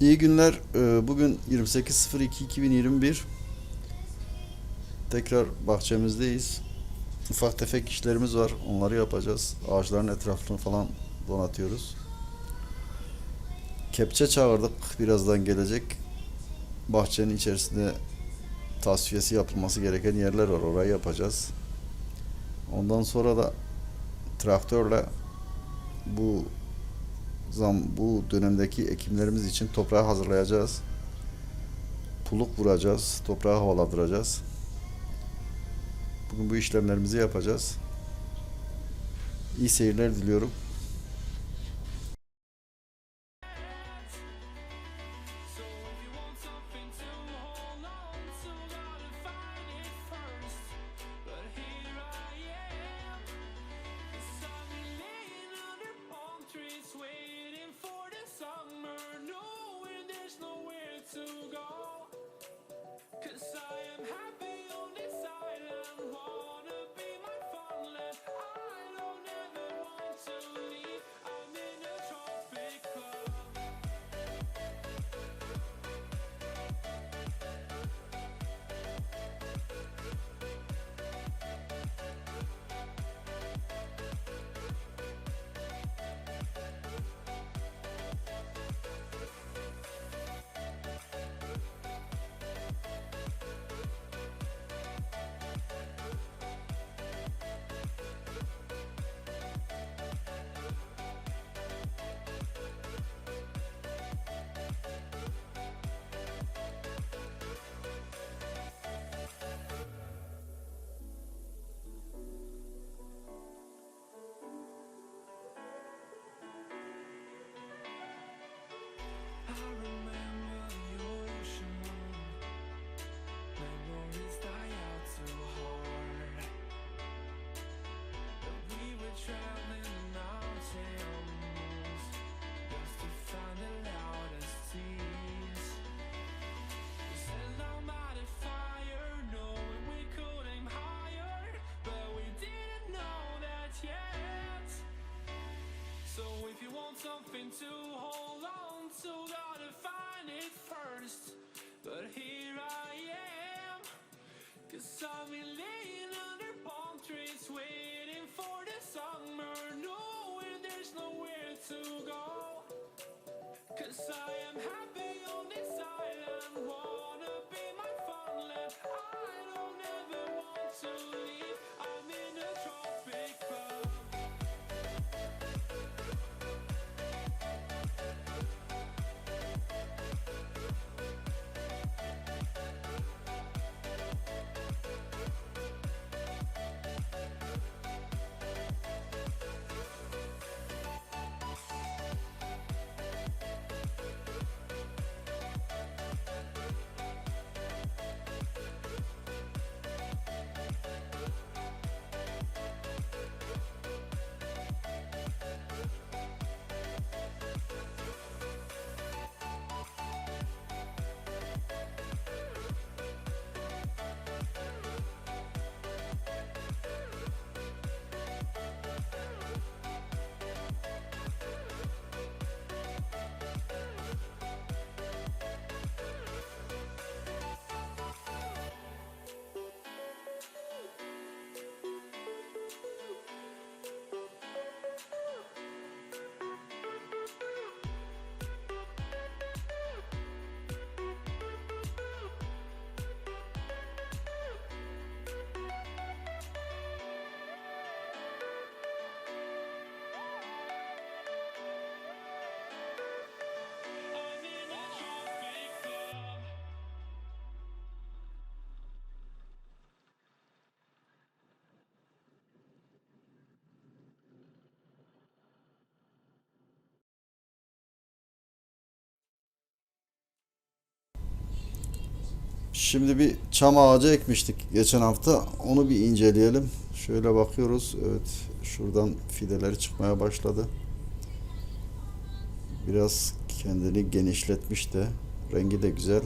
İyi günler. Ee, Bugün 28.02.2021. Tekrar bahçemizdeyiz. Ufak tefek işlerimiz var. Onları yapacağız. Ağaçların etrafını falan donatıyoruz. Kepçe çağırdık. Birazdan gelecek. Bahçenin içerisinde tasfiyesi yapılması gereken yerler var. Orayı yapacağız. Ondan sonra da traktörle bu zam bu dönemdeki ekimlerimiz için toprağı hazırlayacağız. Puluk vuracağız, toprağı havalandıracağız. Bugün bu işlemlerimizi yapacağız. İyi seyirler diliyorum. Remember I've been laying under palm trees, waiting for the summer, knowing there's nowhere to go. Cause I am happy on this island, Şimdi bir çam ağacı ekmiştik geçen hafta. Onu bir inceleyelim. Şöyle bakıyoruz. Evet, şuradan fideleri çıkmaya başladı. Biraz kendini genişletmiş de. Rengi de güzel.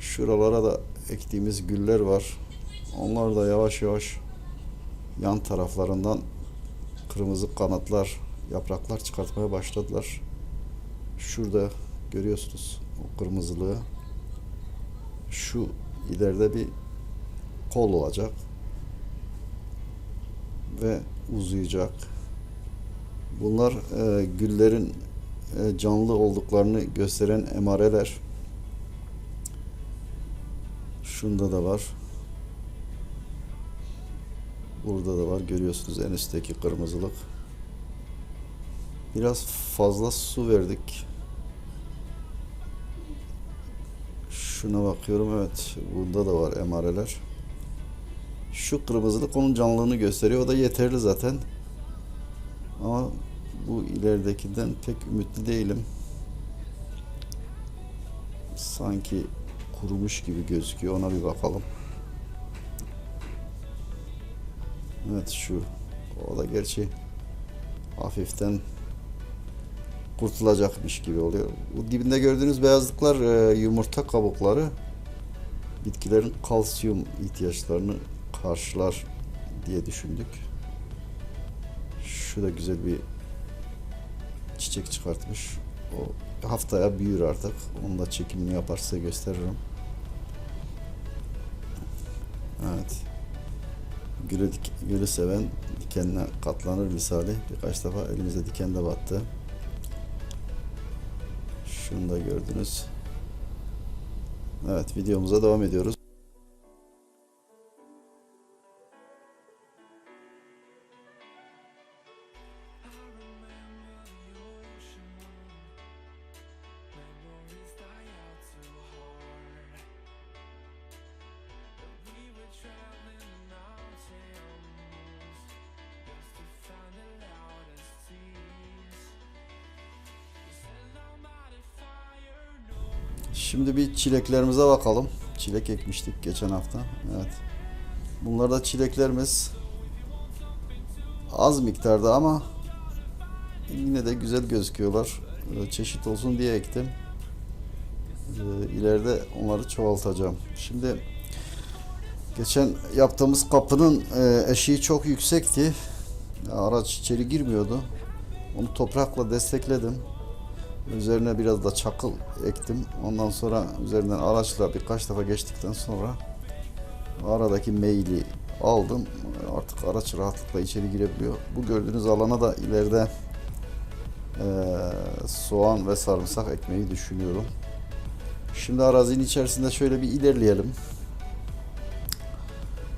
Şuralara da ektiğimiz güller var. Onlar da yavaş yavaş yan taraflarından kırmızı kanatlar, yapraklar çıkartmaya başladılar. Şurada Görüyorsunuz o kırmızılığı. Şu ileride bir kol olacak. Ve uzayacak. Bunlar e, güllerin e, canlı olduklarını gösteren emareler. Şunda da var. Burada da var. Görüyorsunuz en üstteki kırmızılık. Biraz fazla su verdik. Şuna bakıyorum evet. Bunda da var emareler. Şu kırmızılık onun canlılığını gösteriyor. O da yeterli zaten. Ama bu ileridekinden pek ümitli değilim. Sanki kurumuş gibi gözüküyor. Ona bir bakalım. Evet şu. O da gerçi hafiften kurtulacakmış gibi oluyor. Bu dibinde gördüğünüz beyazlıklar e, yumurta kabukları. Bitkilerin kalsiyum ihtiyaçlarını karşılar diye düşündük. Şu da güzel bir çiçek çıkartmış. O haftaya büyür artık. Onu da çekimini yapar size gösteririm. Evet. Gülü, gülü seven dikenine katlanır misali. Birkaç defa elimize diken de battı. Şunu da gördünüz. Evet videomuza devam ediyoruz. Şimdi bir çileklerimize bakalım. Çilek ekmiştik geçen hafta. Evet. Bunlar da çileklerimiz. Az miktarda ama yine de güzel gözüküyorlar. Ee, Çeşit olsun diye ektim. Ee, İleride onları çoğaltacağım. Şimdi geçen yaptığımız kapının e, eşiği çok yüksekti. Araç içeri girmiyordu. Onu toprakla destekledim. Üzerine biraz da çakıl ektim. Ondan sonra üzerinden araçla birkaç defa geçtikten sonra aradaki meyli aldım. Artık araç rahatlıkla içeri girebiliyor. Bu gördüğünüz alana da ileride eee, soğan ve sarımsak ekmeyi düşünüyorum. Şimdi arazinin içerisinde şöyle bir ilerleyelim.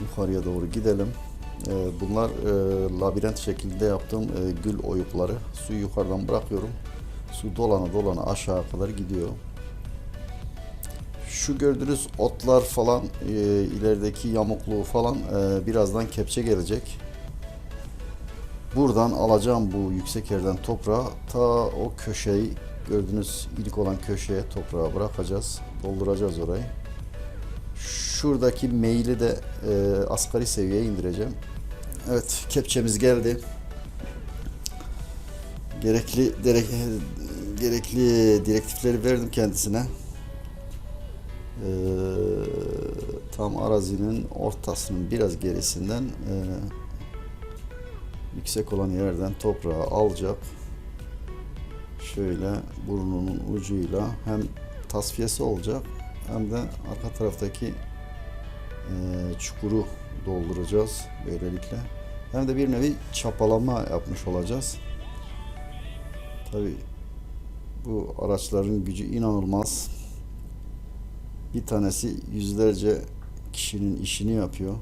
Yukarıya doğru gidelim. Bunlar eee, labirent şeklinde yaptığım eee, gül oyukları. Suyu yukarıdan bırakıyorum. Su dolana dolana aşağı kadar gidiyor. Şu gördüğünüz otlar falan e, ilerideki yamukluğu falan e, birazdan kepçe gelecek. Buradan alacağım bu yüksek yerden toprağı ta o köşeyi gördüğünüz ilik olan köşeye toprağı bırakacağız. Dolduracağız orayı. Şuradaki meyli de e, asgari seviyeye indireceğim. Evet kepçemiz geldi gerekli direk, gerekli direktifleri verdim kendisine. Ee, tam arazinin ortasının biraz gerisinden e, yüksek olan yerden toprağı alacak. Şöyle burnunun ucuyla hem tasfiyesi olacak hem de arka taraftaki e, çukuru dolduracağız böylelikle. Hem de bir nevi çapalama yapmış olacağız. Tabi bu araçların gücü inanılmaz. Bir tanesi yüzlerce kişinin işini yapıyor.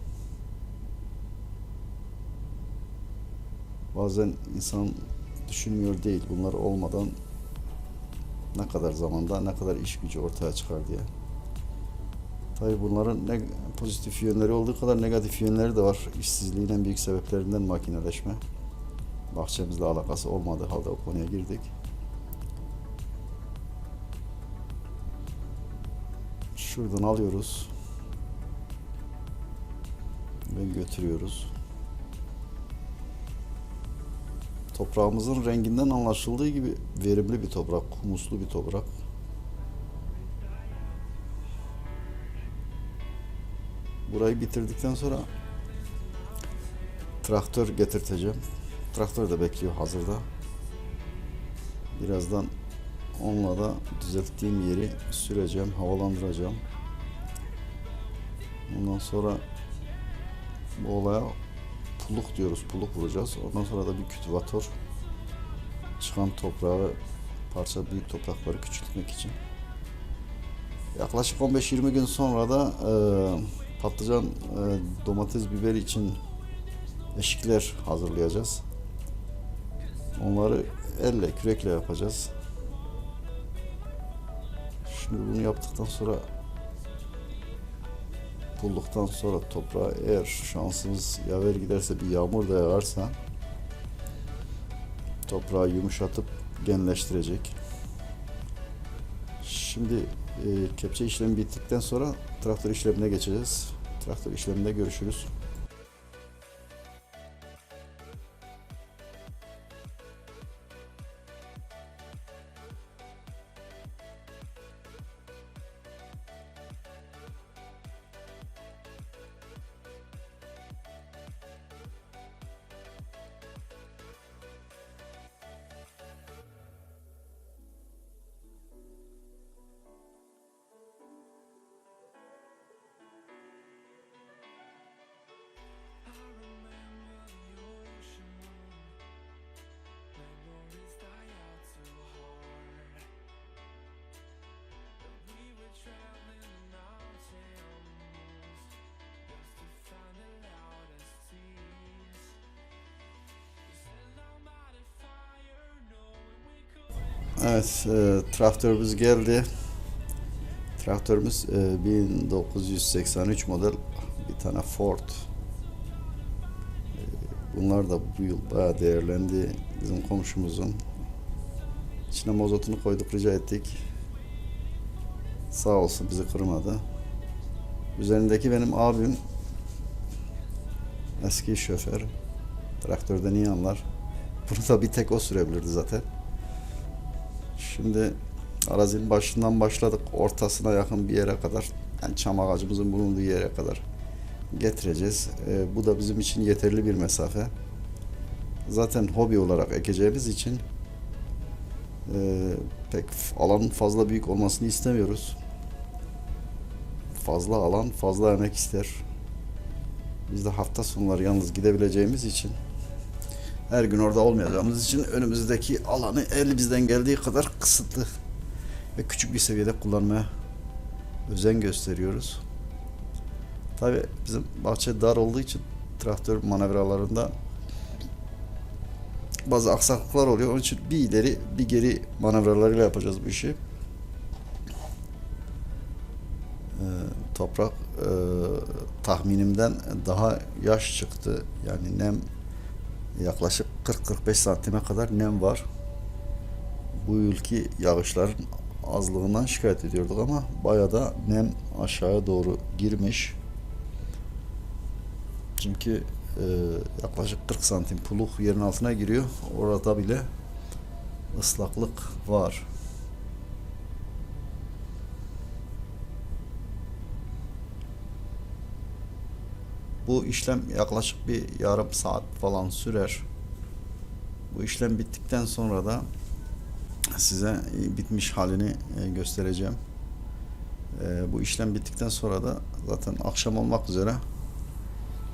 Bazen insan düşünmüyor değil bunlar olmadan ne kadar zamanda ne kadar iş gücü ortaya çıkar diye. Tabi bunların ne pozitif yönleri olduğu kadar negatif yönleri de var. İşsizliğin en büyük sebeplerinden makineleşme bahçemizle alakası olmadığı halde o konuya girdik. Şuradan alıyoruz. Ve götürüyoruz. Toprağımızın renginden anlaşıldığı gibi verimli bir toprak, humuslu bir toprak. Burayı bitirdikten sonra traktör getirteceğim. Traktör de bekliyor hazırda. Birazdan onunla da düzelttiğim yeri süreceğim, havalandıracağım. Ondan sonra bu olaya puluk diyoruz, puluk vuracağız. Ondan sonra da bir kütüvatör çıkan toprağı, parça büyük toprakları küçültmek için. Yaklaşık 15-20 gün sonra da e, patlıcan, e, domates, biber için eşikler hazırlayacağız. Onları elle, kürekle yapacağız. Şimdi bunu yaptıktan sonra bulduktan sonra toprağa eğer şansımız yaver giderse bir yağmur da yağarsa toprağı yumuşatıp genleştirecek. Şimdi e, kepçe işlemi bittikten sonra traktör işlemine geçeceğiz. Traktör işleminde görüşürüz. Evet, e, traktörümüz geldi. Traktörümüz e, 1983 model bir tane Ford. E, bunlar da bu yıl bayağı değerlendi. Bizim komşumuzun. İçine mazotunu koyduk, rica ettik. Sağ olsun bizi kırmadı. Üzerindeki benim abim eski şoför. Traktörden iyi anlar. Bunu da bir tek o sürebilirdi zaten. Şimdi arazinin başından başladık. Ortasına yakın bir yere kadar. Yani çam ağacımızın bulunduğu yere kadar getireceğiz. Ee, bu da bizim için yeterli bir mesafe. Zaten hobi olarak ekeceğimiz için e, pek alanın fazla büyük olmasını istemiyoruz. Fazla alan fazla emek ister. Biz de hafta sonları yalnız gidebileceğimiz için her gün orada olmayacağımız için önümüzdeki alanı elimizden geldiği kadar kısıtlı ve küçük bir seviyede kullanmaya özen gösteriyoruz. Tabi bizim bahçe dar olduğu için traktör manevralarında bazı aksaklıklar oluyor. Onun için bir ileri bir geri manevralarıyla yapacağız bu işi. Ee, toprak e, tahminimden daha yaş çıktı. Yani nem yaklaşık 40-45 santime kadar nem var. Bu yılki yağışların azlığından şikayet ediyorduk ama bayağı da nem aşağıya doğru girmiş. Çünkü e, yaklaşık 40 santim puluk yerin altına giriyor. Orada bile ıslaklık var. Bu işlem yaklaşık bir yarım saat falan sürer. Bu işlem bittikten sonra da size bitmiş halini e, göstereceğim. E, Bu işlem bittikten sonra da zaten akşam olmak üzere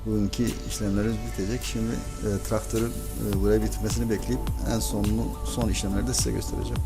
bugünkü işlemlerimiz bitecek. Şimdi e, traktörün e, buraya bitmesini bekleyip en sonunu son işlemleri de size göstereceğim.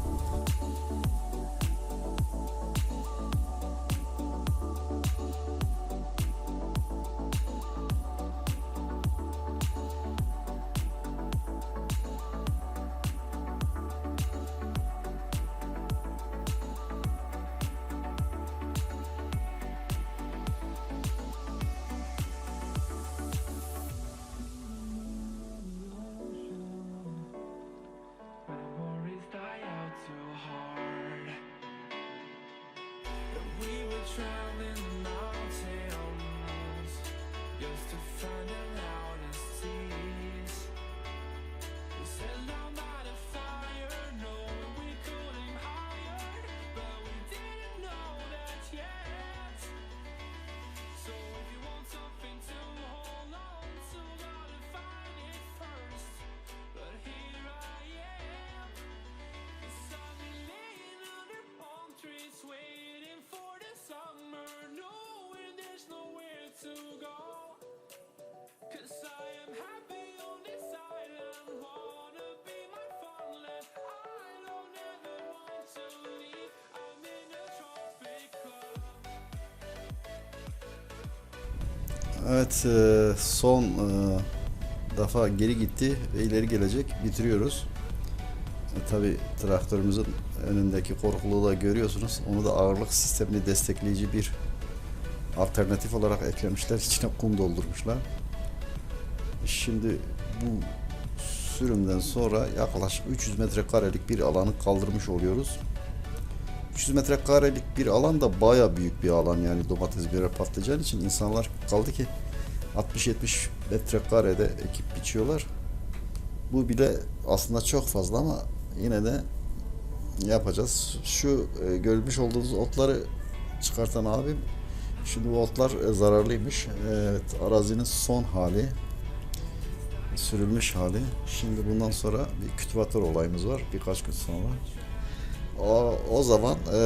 try Evet e, son e, defa geri gitti ve ileri gelecek bitiriyoruz. E, Tabi traktörümüzün önündeki korkuluğu da görüyorsunuz. Onu da ağırlık sistemini destekleyici bir alternatif olarak eklemişler. İçine kum doldurmuşlar. Şimdi bu sürümden sonra yaklaşık 300 metrekarelik bir alanı kaldırmış oluyoruz. 300 metrekarelik bir alan da baya büyük bir alan yani domates biber patlıcan için insanlar kaldı ki 60-70 metrekarede ekip biçiyorlar. Bu bile aslında çok fazla ama yine de yapacağız. Şu e, görmüş olduğunuz otları çıkartan abim şimdi bu otlar e, zararlıymış. Evet arazinin son hali sürülmüş hali. Şimdi bundan sonra bir kültivatör olayımız var birkaç gün sonra. O, o zaman e,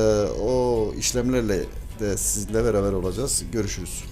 o işlemlerle de sizinle beraber olacağız. Görüşürüz.